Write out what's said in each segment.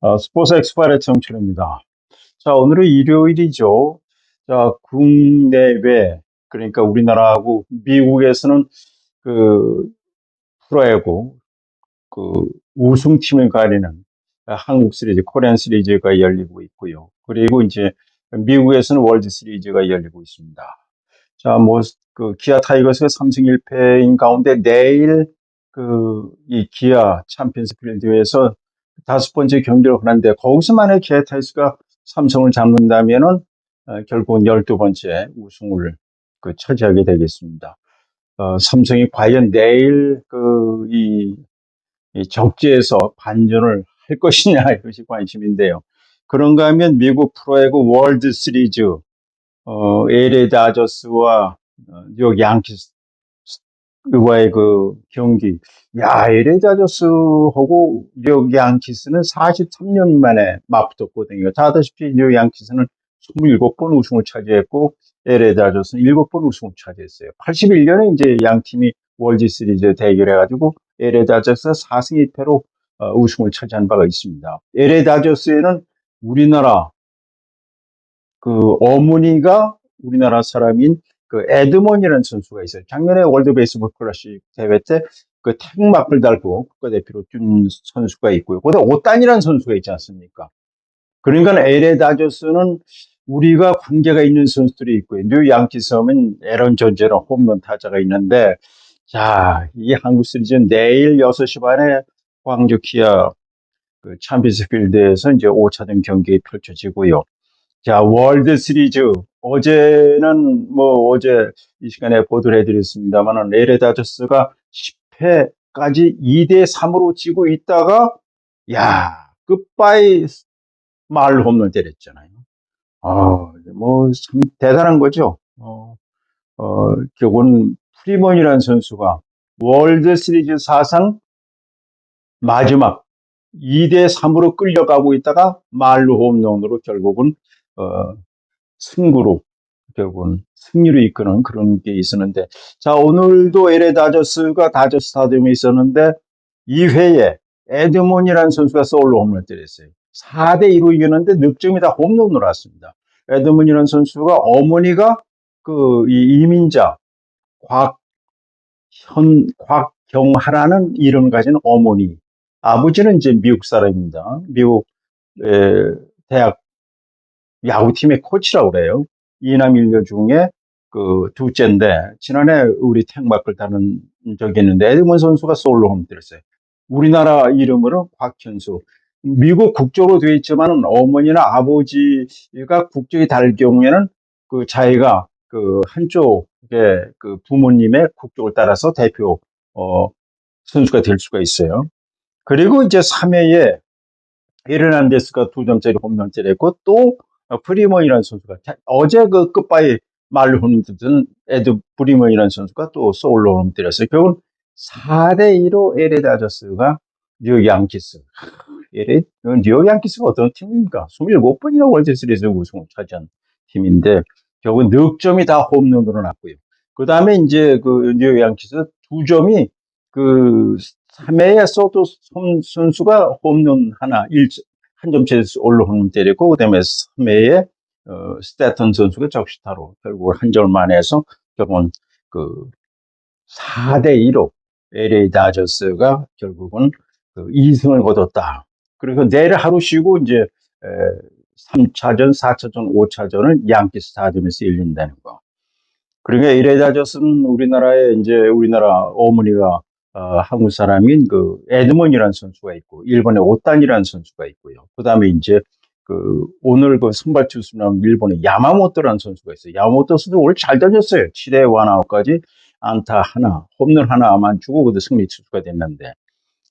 어, 스포츠 엑스파일의 정철입니다. 자, 오늘은 일요일이죠. 자, 국내외, 그러니까 우리나라하고 미국에서는 그 프로야구, 그 우승팀을 가리는 한국 시리즈, 코리안 시리즈가 열리고 있고요. 그리고 이제 미국에서는 월드 시리즈가 열리고 있습니다. 자, 뭐, 그 기아 타이거스가 3승 1패인 가운데 내일 그 이 기아 챔피언스 필드에서 다섯 번째 경기를 하는데 거기서 만약 기아 타이거스가 삼성을 잡는다면은 어, 결국은 열두 번째 우승을 그 차지하게 되겠습니다. 어, 삼성이 과연 내일 그이 이 적지에서 반전을 할 것이냐 이것이 관심인데요. 그런가 하면 미국 프로야구 월드 시리즈 어, LA 다저스와 어, 뉴욕 양키스 와의 그 경기. 야, LA 다저스하고 뉴욕 양키스는 43년 만에 맞붙었거든요. 다 아다시피 뉴욕 양키스는 27번 우승을 차지했고 LA 다저스는 7번 우승을 차지했어요. 81년에 이제 양 팀이 월드 시리즈 대결해가지고 LA 다저스가 4승 1패로 어, 우승을 차지한 바가 있습니다. LA 다저스에는 우리나라 그 어머니가 우리나라 사람인 그 에드먼이라는 선수가 있어요. 작년에 월드 베이스볼 클래식 대회 때 그 태극마크를 달고 국가대표로 뛴 선수가 있고요. 거기다 오단이라는 선수가 있지 않습니까? 그러니까 LA 다저스는 우리가 관계가 있는 선수들이 있고요. 뉴 양키스 하면 에런 존제랑 홈런 타자가 있는데 자, 이 한국 시리즈는 내일 6시 반에 광주 키아 그 챔피언스 필드에서 이제 5차전 경기 펼쳐지고요. 자, 월드 시리즈. 어제는 뭐 어제 이 시간에 보도를 해드렸습니다만은 레레 다저스가 10회까지 2대 3으로 지고 있다가 야, 끝바이 말 홈런 때렸잖아요. 아, 뭐참 대단한 거죠. 어, 어, 결국은 프리먼이라는 선수가 월드 시리즈 사상 마지막 2대 3으로 끌려가고 있다가 말로 홈런으로 결국은 어, 승부로 결국은 승리를 이끄는 그런 게 있었는데 자 오늘도 LA 다저스가 다저스 스타디움에 있었는데 2회에 에드몬이라는 선수가 솔로 홈런을 때렸어요. 4대 2로 이겼는데 득점이 다 홈런으로 왔습니다. 에드몬이라는 선수가 어머니가 그이 이민자 곽현 곽경하라는 이름을 가진 어머니 아버지는 이제 미국 사람입니다. 미국 에, 대학 야구팀의 코치라고 그래요. 이남 일녀 중에 그 둘째인데 지난해 우리 택마크를 다룬 적이 있는데 에드먼 선수가 솔로 홈 때렸어요. 우리나라 이름으로 곽현수. 미국 국적으로 되어 있지만 어머니나 아버지가 국적이 다를 경우에는 그 자기가 그 한쪽의 그 부모님의 국적을 따라서 대표 어 선수가 될 수가 있어요. 그리고 이제 3회에 에르난데스가 두 점짜리 홈런 때렸고 또 프리먼이라는 선수가 자- 어제 그 끝바이 말로 홈런 에드 프리먼이라는 선수가 또 솔로 홈런 때렸어요. 결국 4대 2로 LA 다저스가 뉴욕 양키스. LA 뉴욕 양키스가 어떤 팀입니까? 27번이나 월드 시리즈 우승을 차지한 팀인데 결국은 득점이 다 홈런으로 났고요. 그 다음에 이제 그 뉴욕 양키스 두 점이 그 3회에 소토 선- 선수가 홈런 하나, 일, 한 점째 올로 홈런 때렸고, 그 다음에 3회에 어, 스태턴 선수가 적시타로 결국 한 점만 해서 결국은 그 4대 2로 LA 다저스가 결국은 그 2승을 거뒀다. 그리고 내일 하루 쉬고 이제 에, 3차전, 4차전, 5차전을 양키 스타디움에서 열린다는 거. 그러니까 LA 다저스는 우리나라에 이제 우리나라 어머니가 어, 한국 사람인 그 에드먼이라는 선수가 있고 일본의 오탄이라는 선수가 있고요. 그다음에 이제 그 오늘 그 선발 투수 나온 일본의 야마모토라는 선수가 있어요. 야마모토 선수 오늘 잘 던졌어요. 7회 원아웃까지 안타 하나, 홈런 하나만 주고 그도 승리 투수가 됐는데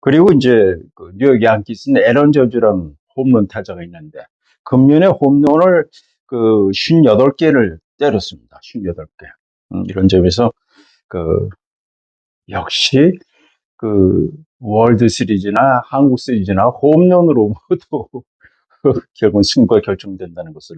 그리고 이제 그 뉴욕 양키스는 에런 저주라는 홈런 타자가 있는데 금년에 홈런을 그 58개를 때렸습니다. 58개. 음, 이런 점에서 그 역시 그 월드 시리즈나 한국 시리즈나 홈런으로 모두 결국 승부가 결정된다는 것을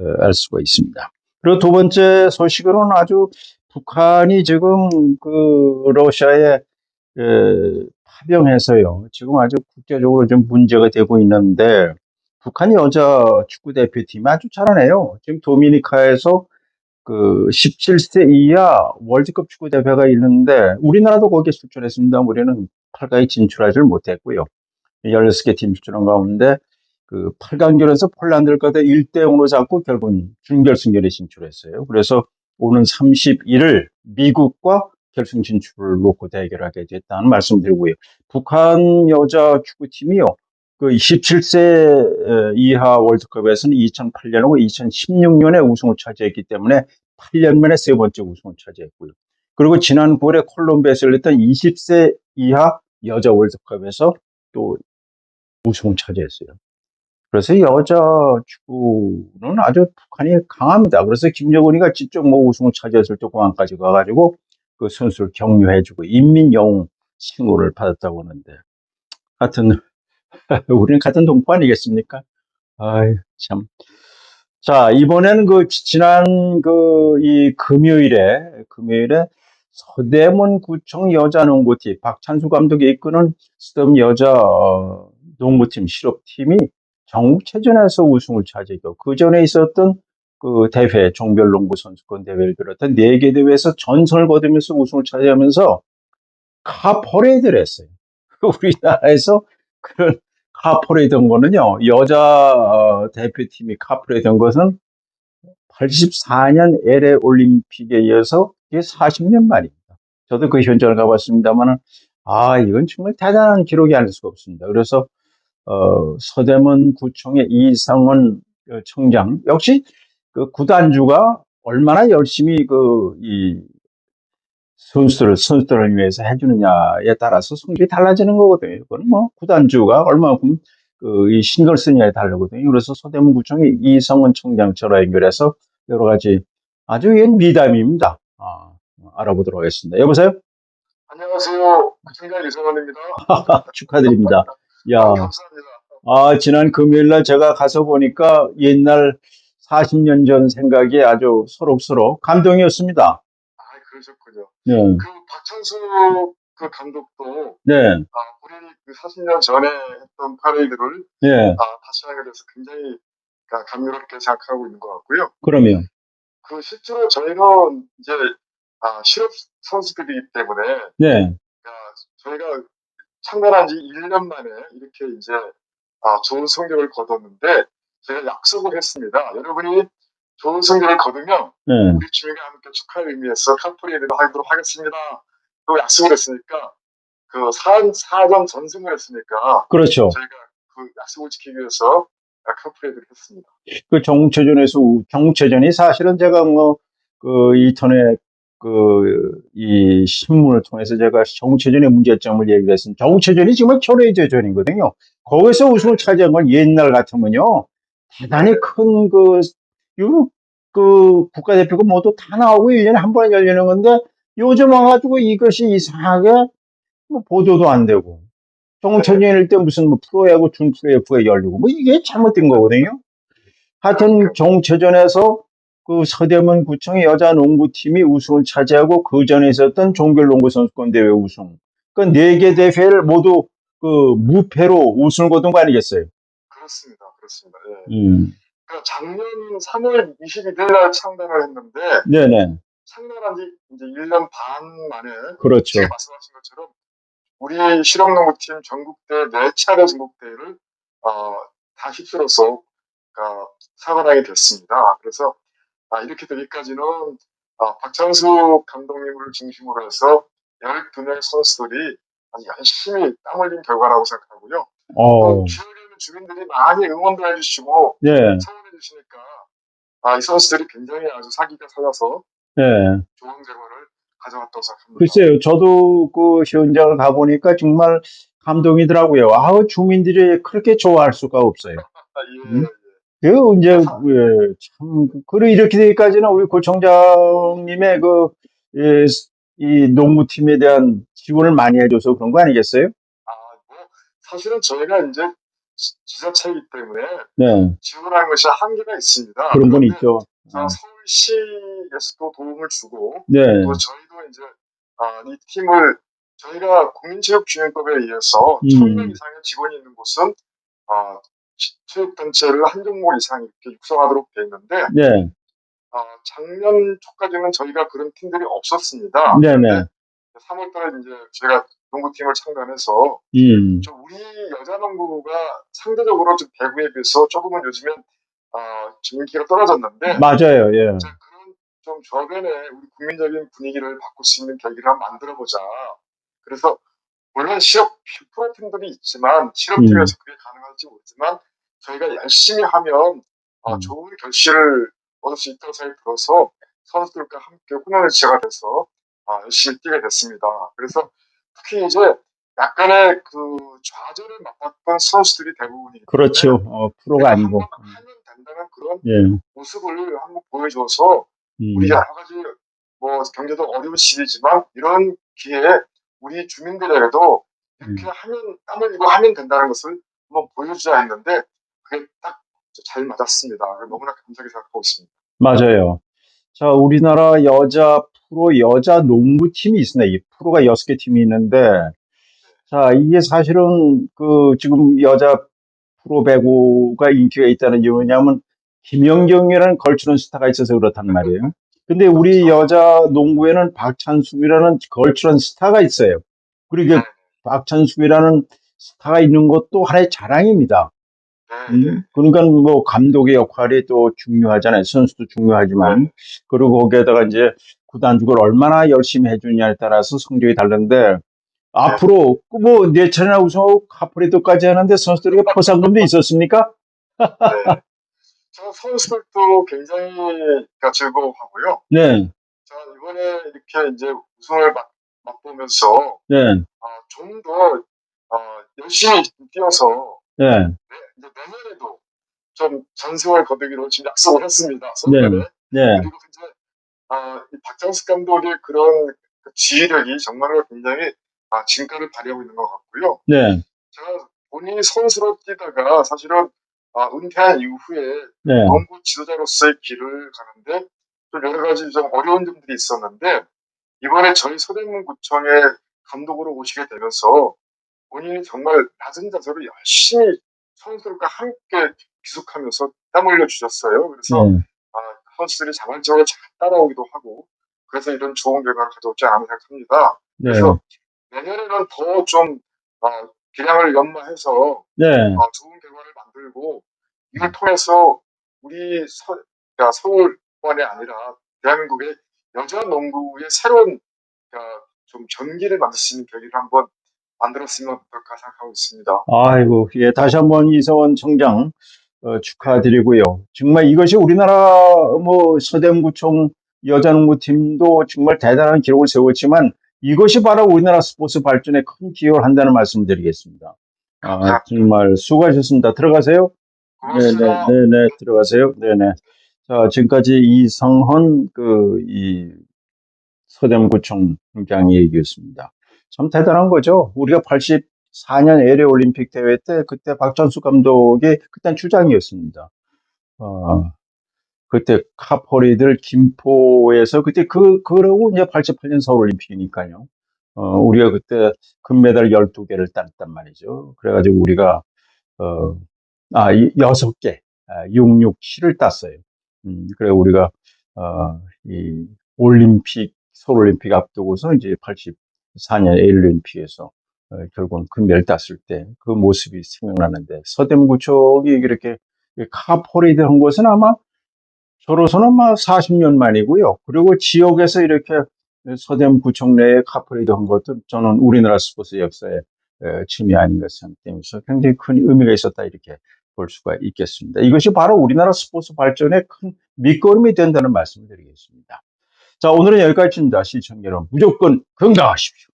어, 알 수가 있습니다. 그리고 두 번째 소식으로는 아주 북한이 지금 그 러시아에 에, 파병해서요. 지금 아주 국제적으로 좀 문제가 되고 있는데 북한 여자 축구 대표팀이 아주 잘하네요. 지금 도미니카에서 그 17세 이하 월드컵 축구 대회가 있는데 우리나라도 거기에 출전했습니다. 우리는 8강에 진출하지를 못했고요. 16개 팀 출전한 가운데 그 8강전에서 폴란드를 걷어 1대 0으로 잡고 결국은 준결승전에 진출했어요. 그래서 오는 31일 미국과 결승 진출을 놓고 대결하게 됐다는 말씀드리고요. 북한 여자 축구팀이요. 그 17세 이하 월드컵에서는 2008년하고 2016년에 우승을 차지했기 때문에 8년 만에 세 번째 우승을 차지했고요. 그리고 지난 9월에 콜롬비아에서 열렸던 20세 이하 여자 월드컵에서 또 우승을 차지했어요. 그래서 여자 축구는 아주 북한이 강합니다. 그래서 김정은이가 직접 뭐 우승을 차지했을 때 공항까지 가가지고 그 선수를 격려해주고 인민영웅 칭호를 받았다고 하는데 하여튼 우리는 같은 동포 아니겠습니까? 아이 참. 자 이번에는 그 지난 그 이 금요일에 금요일에 서대문 구청 여자 농구팀 박찬수 감독이 이끄는 서대문 여자 어, 농구팀 실업팀이 전국체전에서 우승을 차지했고 그 전에 있었던 그 대회 종별 농구 선수권 대회를 비롯한 네 개 대회에서 전선을 거두면서 우승을 차지하면서 카 퍼레이드를 했어요. 우리나라에서 그런 카퍼레이드 한 거는요 여자 어, 대표팀이 카퍼레이드 한 것은 84년 LA 올림픽에 이어서 이게 40년 만입니다. 저도 그 현장을 가봤습니다만, 아, 이건 정말 대단한 기록이 아닐 수가 없습니다. 그래서, 어, 서대문 구청의 이상원 어, 청장, 역시 그 구단주가 얼마나 열심히 그, 이, 선수들, 선수들을 위해서 해주느냐에 따라서 성적이 달라지는 거거든요. 그건 뭐, 구단주가 얼마만큼 그, 이 신경 쓰느냐에 다르거든요. 그래서 서대문 구청의 이성원 청장 전화 연결해서 여러 가지 아주 옛 미담입니다. 아, 알아보도록 하겠습니다. 여보세요? 안녕하세요. 구청장 이성원입니다. 축하드립니다. 아, 야, 감사합니다. 아, 지난 금요일 날 제가 가서 보니까 옛날 40년 전 생각이 아주 소록소록 감동이었습니다. 아, 그러셨군요. 네, 그 박찬수 그 감독도 네, 아, 우리 그 40년 전에 했던 파레이드를 네, 아, 다시 하게 돼서 굉장히 아, 감미롭게 생각하고 있는 것 같고요. 그러면, 그 실제로 저희는 이제 아, 실업 선수들이기 때문에 네, 아, 저희가 창단한 지 1년 만에 이렇게 이제 아, 좋은 성적을 거뒀는데 제가 약속을 했습니다. 여러분이 좋은 성적을 거두면 네, 우리 주민과 함께 축하의 의미에서 카프레이드를 하도록 하겠습니다. 그 약속을 했으니까 그 사, 사전 전승을 했으니까 그렇죠. 저희가 그 약속을 지키기 위해서 카프레이드를 했습니다. 그 정체전에서, 우- 정체전이 사실은 제가 뭐, 그, 이턴에 그, 이 신문을 통해서 제가 정체전의 문제점을 얘기를 했습니다. 정체전이 정말 철의 제전이거든요. 거기서 우승을 차지한 건 옛날 같으면요. 대단히 큰 그, 요, 그 국가대표가 모두 다 나오고 1년에 한 번 열리는 건데 요즘 와가지고 이것이 이상하게 뭐 보도도 안 되고 정체전일 때 무슨 뭐 프로야구 준프로야구가 열리고 뭐 이게 잘못된 거거든요. 하여튼 정체전에서 그 서대문 구청의 여자 농구팀이 우승을 차지하고 그 전에 있었던 종별농구 선수권 대회 우승. 그 네 개 대회를 모두 그 무패로 우승을 거둔 거 아니겠어요? 그렇습니다. 그렇습니다. 예. 음. 그러니까 작년 3월 21일 날 창단을 했는데 네네. 창단한 지 이제 1년 반 만에 그렇죠. 지금 말씀하신 것처럼 우리 실업농구팀 전국대 네 차례 전국대회를 어, 다 휩쓸어서 어, 사관왕이 됐습니다. 그래서 아, 이렇게 되기까지는 아, 박찬수 감독님을 중심으로 해서 12명 선수들이 열심히 땀 흘린 결과라고 생각하고요. 어, 또 지역에 있는 주민들이 많이 응원도 해주시고 네, 성원 해 주시니까 아, 이 선수들이 굉장히 아주 사기가 살아서 네. 좋은 결과를 가져왔다고 생각합니다. 글쎄요, 저도 그 현장을 가보니까 정말 감동이더라고요. 아우, 주민들이 그렇게 좋아할 수가 없어요. 아, 예, 음? 예. 그, 이제, 예, 참, 그래, 이렇게 되기까지는 우리 고청장님의 그, 예, 이 농구팀에 대한 지원을 많이 해줘서 그런 거 아니겠어요? 아, 뭐, 사실은 저희가 이제 지- 지자체이기 때문에 네, 지원하는 것이 한계가 있습니다. 그런 건 있죠. 아, 서울시에서도 도움을 주고 네, 또 저희도 이제 아, 이 팀을 저희가 국민체육진흥법에 의해서 음. 1000명 이상의 직원이 있는 곳은 어, 치- 체육단체를 한 종목 이상 이렇게 육성하도록 되어 있는데 네, 어, 작년 초까지는 저희가 그런 팀들이 없었습니다. 네네. 3월달에 이제 제가 농구팀을 창단해서 음, 좀 우리 여자 농구가 상대적으로 좀 대구에 비해서 조금은 요즘엔 어, 좀 인기가 떨어졌는데 맞아요. 예. 자, 그런 좀 저변에 우리 국민적인 분위기를 바꿀 수 있는 계기를 한번 만들어보자. 그래서 물론 실업 프로팀들이 있지만 실업팀에서 그게 가능할지 모르지만 저희가 열심히 하면 어, 음. 좋은 결실을 얻을 수 있다고 생각이 들어서 선수들과 함께 훈련을지가 돼서 아, 열심히 뛰게 됐습니다. 그래서 특히 이제 약간의 그 좌절을 맛봤던 선수들이 대부분이기 때문에 그렇죠. 어, 프로가 아니고. 하면 된다는 그런 예. 모습을 한번 보여줘서 음, 우리 여러 가지 뭐 경제도 어려운 시기지만 이런 기회에 우리 주민들에게도 이렇게 음. 하면 땀 흘리고 하면 된다는 것을 한번 보여주자 했는데 그게 딱 잘 맞았습니다. 너무나 감사하게 생각하고 있습니다. 맞아요. 자, 우리나라 여자 프로 여자 농구팀이 있습니다. 이 프로가 여섯 개 팀이 있는데, 자, 이게 사실은 그 지금 여자 프로 배구가 인기가 있다는 이유는 뭐냐면 김연경이라는 걸추는 스타가 있어서 그렇단 말이에요. 근데 우리 여자 농구에는 박찬숙이라는 걸추는 스타가 있어요. 그리고 이게 박찬숙이라는 스타가 있는 것도 하나의 자랑입니다. 네, 네. 음, 그러니까 뭐 감독의 역할이 또 중요하잖아요. 선수도 중요하지만 그리고 거기에다가 이제 구단주를 얼마나 열심히 해주냐에 따라서 성적이 다른데 앞으로 그뭐네 차례나 우승하고 카프리도까지 하는데 선수들에게 포상금도 있었습니까? 네. 저 선수들도 굉장히 그러니까 즐거워하고요. 네, 자, 이번에 이렇게 이제 우승을 맛, 맛보면서 네, 좀더 열심히 뛰어서 네, 이제 내년에도 좀 전승을 거두기로 지금 약속을 했습니다. 선배를. 네, 그리고 이제 아, 이 박장수 감독의 그런 그 지휘력이 정말로 굉장히 아, 진가를 발휘하고 있는 것 같고요. 네, 제가 본인이 선수로 뛰다가 사실은 아, 은퇴한 이후에 네, 농구 지도자로서의 길을 가는데 좀 여러 가지 좀 어려운 점들이 있었는데 이번에 저희 서대문구청에 감독으로 오시게 되면서 본인이 정말 낮은 자세로 열심히 선수들과 함께 기숙하면서 땀 흘려 주셨어요. 그래서 네, 아, 선수들이 자발적으로 잘 따라오기도 하고 그래서 이런 좋은 결과를 가져오지 않았나 생각합니다. 네, 그래서 내년에는 더좀 아, 기량을 연마해서 네, 어, 좋은 결과를 만들고 이걸 통해서 우리 서, 그러니까 서울만이 아니라 대한민국의 여자 농구의 새로운 그러니까 좀 전기를 만들 수 있는 계기를 한번 만들었으면 어떨까 생각하고 있습니다. 아이고, 예, 다시 한번 이성원 청장 어, 축하드리고요. 정말 이것이 우리나라 뭐 서대문구청 여자농구팀도 정말 대단한 기록을 세웠지만 이것이 바로 우리나라 스포츠 발전에 큰 기여를 한다는 말씀 드리겠습니다. 아, 정말 수고하셨습니다. 들어가세요. 네네, 고맙습니다. 네네, 들어가세요. 네네. 자, 지금까지 이성헌, 그, 이, 서대문구청 장의 얘기였습니다. 참 대단한 거죠. 우리가 84년 LA 올림픽 대회 때, 그때 박찬수 감독이 그땐 주장이었습니다. 어, 그때 카포리들 김포에서 그때 그, 그러고 이제 88년 서울 올림픽이니까요. 어, 우리가 그때 금메달 12개를 땄단 말이죠. 그래가지고 우리가, 어, 아, 이 여섯 개, 아, 6, 6, 7을 땄어요. 음, 그래 우리가 어, 이 올림픽 서울 올림픽 앞두고서 이제 84년 LA 올림픽에서 어, 결국은 금메달 땄을 때 그 모습이 생각나는데 서대문구청이 이렇게 카포레이드 한 것은 아마 저로서는 아마 40년 만이고요. 그리고 지역에서 이렇게 서대문구청 내에 카포레이드 한 것도 저는 우리나라 스포츠 역사에 에, 침이 아닌가 생각되면서 굉장히 큰 의미가 있었다 이렇게 볼 수가 있겠습니다. 이것이 바로 우리나라 스포츠 발전에 큰 밑거름이 된다는 말씀을 드리겠습니다. 자, 오늘은 여기까지입니다. 시청 여러분. 무조건 건강하십시오.